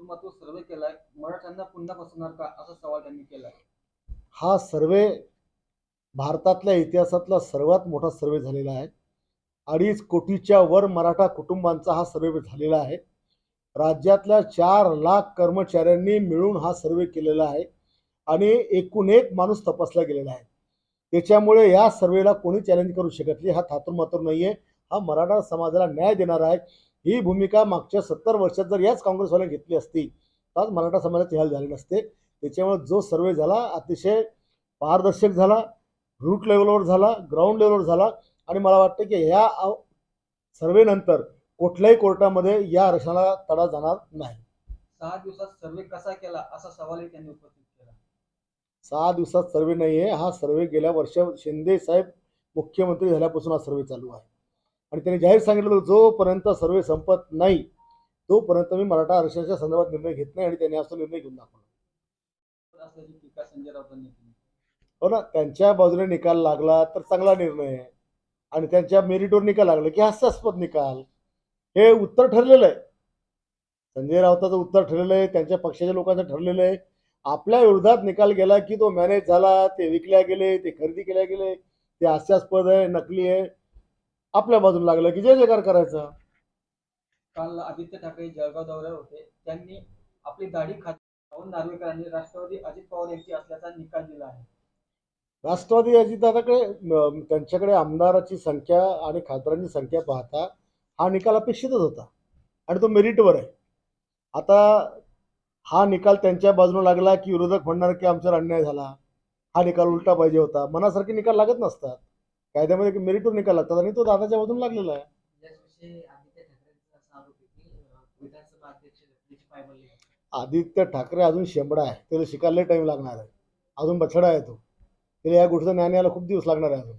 थातुर्मातूर सर्वे केलाय मराठ्यांना पुन्हा फसवणार का? असा सवाल त्यांनी केलाय. हा सर्वे भारतातल्या इतिहासातला सर्वात मोठा सर्वे झालेला आहे. अडीच कोटीच्या वर मराठा कुटुंबांचा हा सर्वे झालेला आहे. राज्यातल्या चार लाख कर्मचाऱ्यांनी मिळून हा सर्वे केलेला आहे आणि एकूण एक माणूस तपासला गेलेला आहे. त्याच्यामुळे या सर्वेला कोणी चॅलेंज करू शकत नाही हा थातुरमातूर नाही आहे हा मराठा समाजाला न्याय देणार आहे. ही भूमिका मागच्या सत्तर वर्षात जर याच काँग्रेसवाल्याने घेतली असती तर आज मराठा समाजाचे हाल झाले नसते. त्याच्यामुळे जो सर्वे झाला अतिशय पारदर्शक झाला रूट लेवलवर झाला ग्राउंड लेवलवर झाला. आणि मला वाटतं की ह्या सर्वेनंतर कुठल्याही कोर्टामध्ये या आरक्षणाला तडा जाणार नाही. सहा दिवसात सर्वे कसा केला असा सवालही त्यांनी उपस्थित केला. सहा दिवसात सर्वे नाही आहे हा सर्वे गेल्या वर्ष शिंदे साहेब मुख्यमंत्री झाल्यापासून हा सर्वे चालू आहे. आणि त्यांनी जाहीर सांगितलं जोपर्यंत सर्वे संपत नाही तोपर्यंत मी मराठा आरक्षणाच्या संदर्भात निर्णय घेत नाही आणि त्यांनी असा निर्णय घेऊन दाखवला. हो ना त्यांच्या बाजूने निकाल लागला तर चांगला निर्णय आहे. आणि त्यांच्या मेरिटवर निकाल लागला की हास्यास्पद निकाल. हे उत्तर ठरलेलं आहे. संजय राऊताचं उत्तर ठरलेलं आहे त्यांच्या पक्षाच्या लोकांचं ठरलेलं आहे. आपल्या विरोधात निकाल गेला की तो मॅनेज झाला ते विकल्या गेले ते खरेदी केल्या गेले ते हास्यास्पद आहे नकली आहे. आपल्या बाजूला लागलं की जय जयकार करायचा. काल आदित्य ठाकरे जळगाव दौऱ्यावर होते. त्यांनी आपली दाढी खात नार्वेकरांनी राष्ट्रवादी अजित पवार यांची असल्याचा निकाल दिला आहे. राष्ट्रवादी अजितदादाकडे त्यांच्याकडे आमदाराची संख्या आणि खासदारांची संख्या पाहता हा निकाल अपेक्षितच होता आणि तो मेरिटवर आहे. आता हा निकाल त्यांच्या बाजूने लागला की विरोधक म्हणणार की आमच्यावर अन्याय झाला. हा निकाल उलटा पाहिजे होता. मनासारखे निकाल लागत नसतात. कायद्यामध्ये मेरिटवर निकाल लागतात आणि तो दादाच्या बाजूने लागलेला आहे. आदित्य ठाकरे अजून शेंबडा आहे. त्याला शिकायला टाईम लागणार आहे. अजून बछडा आहे तो. त्याला या गोष्टीचा ज्ञान यायला खूप दिवस लागणार आहे अजून.